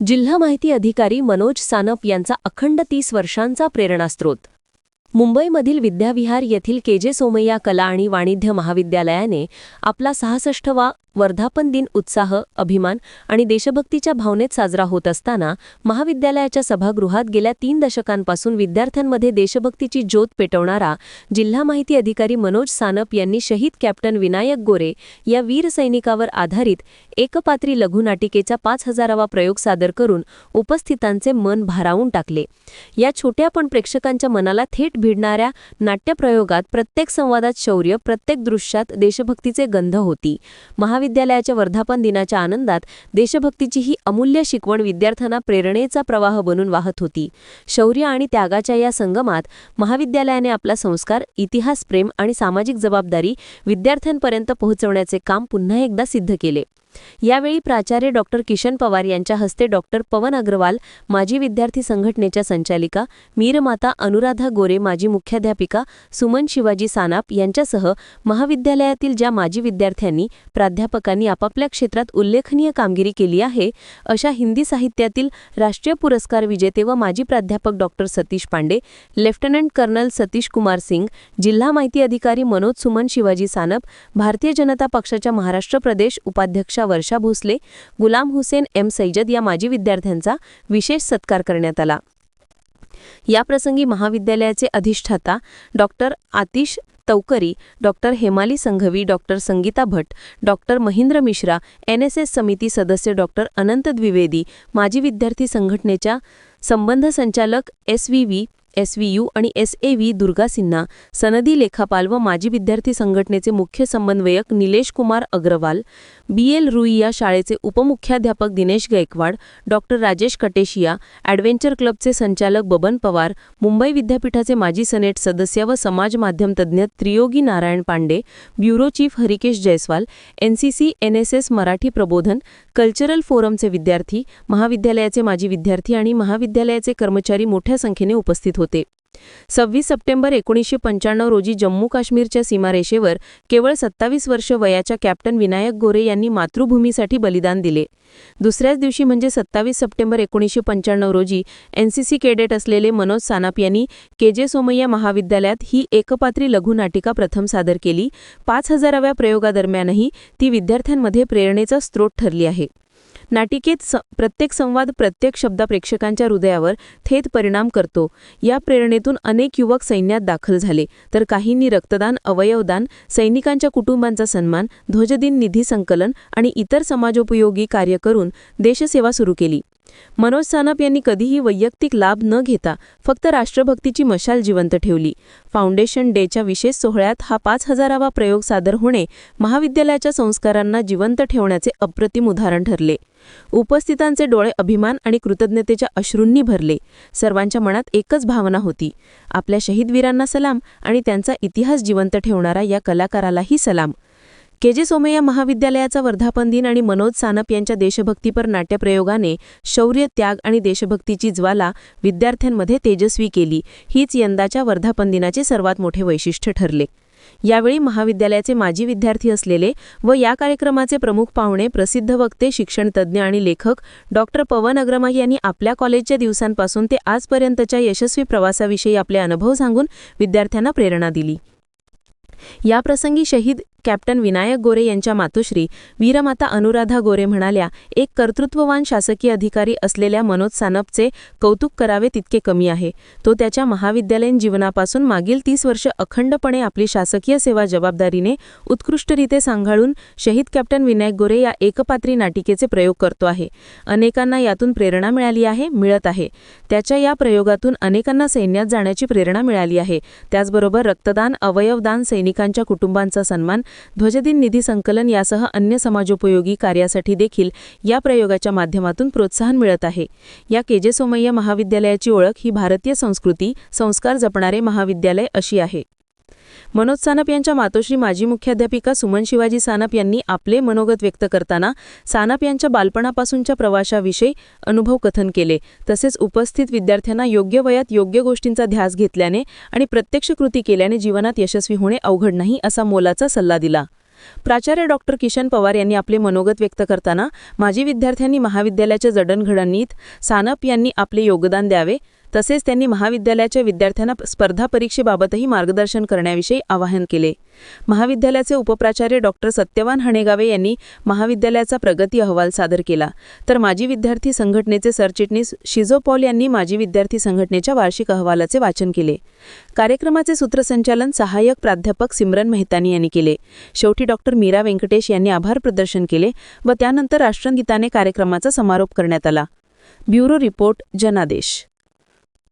जिल्हा माहिती अधिकारी मनोज सानप यांचा अखंड तीस वर्षांचा प्रेरणास्त्रोत मुंबईमधील विद्याविहार येथील के जे सोमय्या कला आणि वाणिज्य महाविद्यालयाने आपला सहासष्टवा वर्धापन दिन उत्साह अभिमान आणि देशभक्तीच्या भावनेत साजरा होत असताना महाविद्यालयाच्या सभागृहात गेल्या तीन दशकांपासून विद्यार्थ्यांमध्ये देशभक्तीची ज्योत पेटवणारा जिल्हा माहिती अधिकारी मनोज सानप यांनी शहीद कॅप्टन विनायक गोरे या वीर सैनिकावर आधारित एकपात्री लघुनाटिकेचा पाच हजारावा प्रयोग सादर करून उपस्थितांचे मन भारावून टाकले. या छोट्या पण प्रेक्षकांच्या मनाला थेट भिडणाऱ्या नाट्यप्रयोगात प्रत्येक संवादात शौर्य प्रत्येक दृश्यात देशभक्तीचे गंध होती. महाविद्यालयाच्या वर्धापन दिनाच्या आनंदात देशभक्तीची ही अमूल्य शिकवण विद्यार्थ्यांना प्रेरणेचा प्रवाह बनून वाहत होती. शौर्य आणि त्यागाच्या या संगमात महाविद्यालयाने आपला संस्कार इतिहास प्रेम आणि सामाजिक जबाबदारी विद्यार्थ्यांपर्यंत पोहोचवण्याचे काम पुन्हा एकदा सिद्ध केले. यावेळी प्राचार्य डॉक्टर किशन पवार यांच्या हस्ते डॉक्टर पवन अग्रवाल माजी विद्यार्थी संघटनेच्या संचालिका मीरमाता अनुराधा गोरे माजी मुख्याध्यापिका सुमन शिवाजी सानाप यांच्यासह महाविद्यालयातील ज्या माजी विद्यार्थ्यांनी प्राध्यापकांनी आपापल्या क्षेत्रात उल्लेखनीय कामगिरी केली आहे अशा हिंदी साहित्यातील राष्ट्रीय पुरस्कार विजेते व माजी प्राध्यापक doctor Satish Pande lieutenant colonel Satish Kumar Singh जिल्हा माहिती अधिकारी मनोज सुमन शिवाजी सानप भारतीय जनता पक्षाच्या महाराष्ट्र प्रदेश उपाध्यक्षा वर्षा भोसले गुलाम हुसेन एम. सैजद या माजी विद्यार्थ्यांचा विशेष सत्कार करण्यात आला. याप्रसंगी महाविद्यालयाचे अधिष्ठाता doctor Atish Taukari doctor Hemali Sanghavi doctor Sangeeta Bhat doctor Mahendra Mishra N S S समिती सदस्य डॉक्टर अनंत द्विवेदी माजी विद्यार्थी संघटनेच्या संबंध संचालक S V V S V U आणि S A V Durga Sinha सनदी लेखापाल व माजी विद्यार्थी संघटनेचे मुख्य समन्वयक निलेश कुमार अग्रवाल बी एल रुई या शाळेचे उपमुख्याध्यापक दिनेश गायकवाड डॉक्टर राजेश कटेशिया ॲडव्हेंचर क्लबचे संचालक बबन पवार मुंबई विद्यापीठाचे माजी सनेट सदस्य व समाज माध्यम तज्ज्ञ Triyogi Narayan Pande bureau chief Harikesh Jaiswal NCC NSS Marathi प्रबोधन कल्चरल फोरमचे विद्यार्थी महाविद्यालयाचे माजी विद्यार्थी आणि महाविद्यालयाचे कर्मचारी मोठ्या संख्येने उपस्थित होते. सव्वीस सप्टेंबर एकोणीसशे पंच्याण्णव रोजी जम्मू काश्मीरच्या सीमारेषेवर केवळ सत्तावीस वर्ष वयाच्या कॅप्टन विनायक गोरे यांनी मातृभूमीसाठी बलिदान दिले. दुसऱ्याच दिवशी म्हणजे सत्तावीस सप्टेंबर एकोणीसशे पंच्याण्णव रोजी एनसीसी केडेट असलेले मनोज सानाप यांनी के जे सोमय्या महाविद्यालयात ही एकपात्री लघुनाटिका प्रथम सादर केली. पाच हजाराव्या प्रयोगादरम्यानही ती विद्यार्थ्यांमध्ये प्रेरणेचा स्रोत ठरली आहे. नाटिकेत स प्रत्येक संवाद प्रत्येक शब्द प्रेक्षकांच्या हृदयावर थेट परिणाम करतो. या प्रेरणेतून अनेक युवक सैन्यात दाखल झाले. तर काहींनी रक्तदान अवयवदान सैनिकांच्या कुटुंबांचा सन्मान ध्वजदिन निधी संकलन आणि इतर समाजोपयोगी कार्य करून देशसेवा सुरू केली. मनोज सानप यांनी कधीही वैयक्तिक लाभ न घेता फक्त राष्ट्रभक्तीची मशाल जिवंत ठेवली. फाउंडेशन डेच्या विशेष सोहळ्यात हा पाच हजारावा प्रयोग सादर होणे महाविद्यालयाच्या संस्कारांना जिवंत ठेवण्याचे अप्रतिम उदाहरण ठरले. उपस्थितांचे डोळे अभिमान आणि कृतज्ञतेच्या अश्रूंनी भरले. सर्वांच्या मनात एकच भावना होती. आपल्या शहीदवीरांना सलाम आणि त्यांचा इतिहास जिवंत ठेवणारा या कलाकारालाही सलाम. के जे सोमय्या महाविद्यालयाचा वर्धापन दिन आणि मनोज सानप यांच्या देशभक्तीपर नाट्यप्रयोगाने शौर्य त्याग आणि देशभक्तीची ज्वाला विद्यार्थ्यांमध्ये तेजस्वी केली. हीच यंदाच्या वर्धापन दिनाचे सर्वात मोठे वैशिष्ट्य ठरले. यावेळी महाविद्यालयाचे माजी विद्यार्थी असलेले व या कार्यक्रमाचे प्रमुख पाहुणे प्रसिद्ध वक्ते शिक्षणतज्ज्ञ आणि लेखक डॉक्टर पवन अग्रमा यांनी आपल्या कॉलेजच्या दिवसांपासून ते आजपर्यंतच्या यशस्वी प्रवासाविषयी आपले अनुभव सांगून विद्यार्थ्यांना प्रेरणा दिली. याप्रसंगी शहीद कॅप्टन विनायक गोरे यांच्या मातोश्री वीरमाता अनुराधा गोरे म्हणाल्या एक कर्तृत्ववान शासकीय अधिकारी असलेल्या मनोज सानपचे कौतुक करावे तितके कमी आहे. तो त्याच्या महाविद्यालयीन जीवनापासून मागील तीस वर्ष अखंडपणे आपली शासकीय सेवा जबाबदारीने उत्कृष्टरीते सांभाळून शहीद कॅप्टन विनायक गोरे या एकपात्री नाटिकेचे प्रयोग करतो आहे. अनेकांना यातून प्रेरणा मिळाली आहे मिळत आहे. त्याच्या या प्रयोगातून अनेकांना सैन्यात जाण्याची प्रेरणा मिळाली आहे. त्याचबरोबर रक्तदान अवयवदान सैनिकांच्या कुटुंबांचा सन्मान ध्वजदिन निधी संकलन यासह अन्य समाजोपयोगी कार्यासाठी देखील या प्रयोगाच्या माध्यमातून प्रोत्साहन मिळत आहे. या केजे सोमय्या महाविद्यालयाची ओळख ही भारतीय संस्कृती संस्कार जपणारे महाविद्यालय अशी आहे. मनोज सानप यांच्या मातोश्री माजी मुख्याध्यापिका सुमन शिवाजी सानप यांनी आपले मनोगत व्यक्त करताना सानप यांच्या बालपणापासूनच्या प्रवाशाविषयी अनुभव कथन केले. तसेच उपस्थित विद्यार्थ्यांना योग्य वयात योग्य गोष्टींचा ध्यास घेतल्याने आणि प्रत्यक्ष कृती केल्याने जीवनात यशस्वी होणे अवघड नाही असा मोलाचा सल्ला दिला. प्राचार्य डॉक्टर किशन पवार यांनी आपले मनोगत व्यक्त करताना माजी विद्यार्थ्यांनी महाविद्यालयाच्या जडणघडणीत सानप यांनी आपले योगदान द्यावे. तसेच त्यांनी महाविद्यालयाच्या विद्यार्थ्यांना स्पर्धा परीक्षेबाबतही मार्गदर्शन करण्याविषयी आवाहन केले. महाविद्यालयाचे उपप्राचार्य डॉक्टर सत्यवान हणेगावे यांनी महाविद्यालयाचा प्रगती अहवाल सादर केला. तर माजी विद्यार्थी संघटनेचे सरचिटणीस शिजो पॉल यांनी माजी विद्यार्थी संघटनेच्या वार्षिक अहवालाचे वाचन केले. कार्यक्रमाचे सूत्रसंचालन सहाय्यक प्राध्यापक सिमरन मेहतानी यांनी केले. शेवटी डॉक्टर मीरा व्यंकटेश यांनी आभार प्रदर्शन केले व त्यानंतर राष्ट्रगीताने कार्यक्रमाचा समारोप करण्यात आला. ब्युरो रिपोर्ट जनादेश.